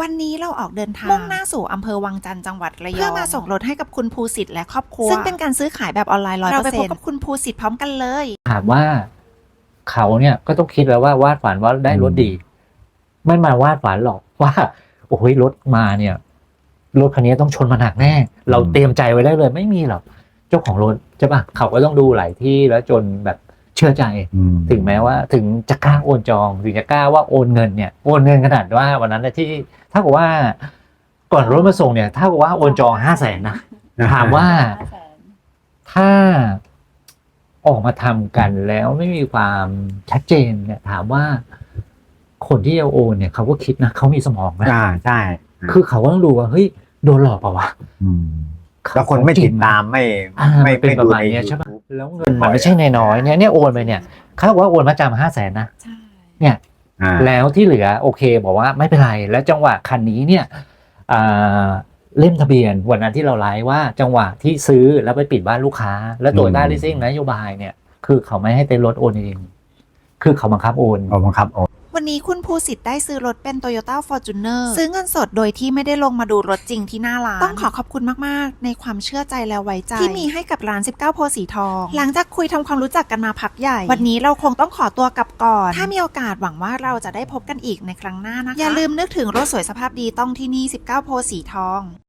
วันนี้เราออกเดินทางมุ่งหน้าสู่อำเภอวังจันทร์จังหวัดระยองเพื่อมาส่งรถให้กับคุณภูสิทธิ์และครอบครัว ซึ่งเป็นการซื้อขายแบบออนไลน์ร้อยเราไปพบกับคุณภูสิทธิ์พร้อมกันเลย ถามว่าเขาเนี่ยก็ต้องคิดแล้วว่าวาดฝันว่าได้รถดี ไม่มาวาดฝันหรอกว่า โอ้ยรถมาเนี่ยรถคันนี้ต้องชนมาหนักแน่ เราเตรียมใจไว้ได้เลย ไม่มีหรอกเจ้าของรถใช่ปะเขาก็ต้องดูหลายที่แล้วจนแบบ เชื่อใจอืมถึงแม้ว่าถึงจะกล้าโอนจองถึงจะกล้าว่าโอนเงินเนี่ยโอนเงินขนาดว่าวันนั้นเนยที่ถ้ากับว่าก่อนรถมาส่งเนี่ยถ้ากับว่าโอนจองห้าแสนนะถามว่าถ้าออกมาทำกันแล้วไม่มีความชัดเจนเนี่ยถามว่าคนที่จะโอนเนี่ยเขาก็คิดนะเขามีสมองนะอ่าใช่ คือเขาก็ต้องดูว่าเฮ้ยโดนหลอกเปล่าวะอืมแล้วคนไม่ติดตามไม่อ่าไม่ไม่เป็นไม่ประดูมาณในเนี้ยใช่ปะ YouTube แล้วเงินมันไม่ใช่น้อยๆเนี่ยเนี่ยโอนไปเนี่ยเขาบอกว่าโอนมาจำห้าแสนนะใช่เนี่ยอ่าแล้วที่เหลือโอเคบอกว่าไม่เป็นไร แล้วจังหวะคันนี้เนี่ยอ่าเล่มทะเบียนวันนั้นที่เราไลฟ์ว่าจังหวะที่ซื้อแล้วไปปิดบ้านลูกค้า แล้วตัวด้าลิซิ่งนโยบายเนี่ย คือเขาไม่ให้เต็นท์รถโอนเอง คือเขาบังคับโอน เอาบังคับโอน วันนี้คุณภูสิทธิ์ได้ซื้อรถเป็น Toyota Fortuner ซื้อเงินสดโดยที่ไม่ได้ลงมาดูรถจริงที่หน้าร้าน ต้องขอขอบคุณมาก ๆ ในความเชื่อใจและไว้ใจ ที่มีให้กับร้าน 19 โพธิ์สีทอง หลังจากคุยทำความรู้จักกันมาพักใหญ่ วันนี้เราคงต้องขอตัวกลับก่อน ถ้ามีโอกาสหวังว่าเราจะได้พบกันอีกในครั้งหน้านะคะ อย่าลืมนึกถึงรถสวยสภาพดีต้องที่นี่ 19 โพธิ์สีทอง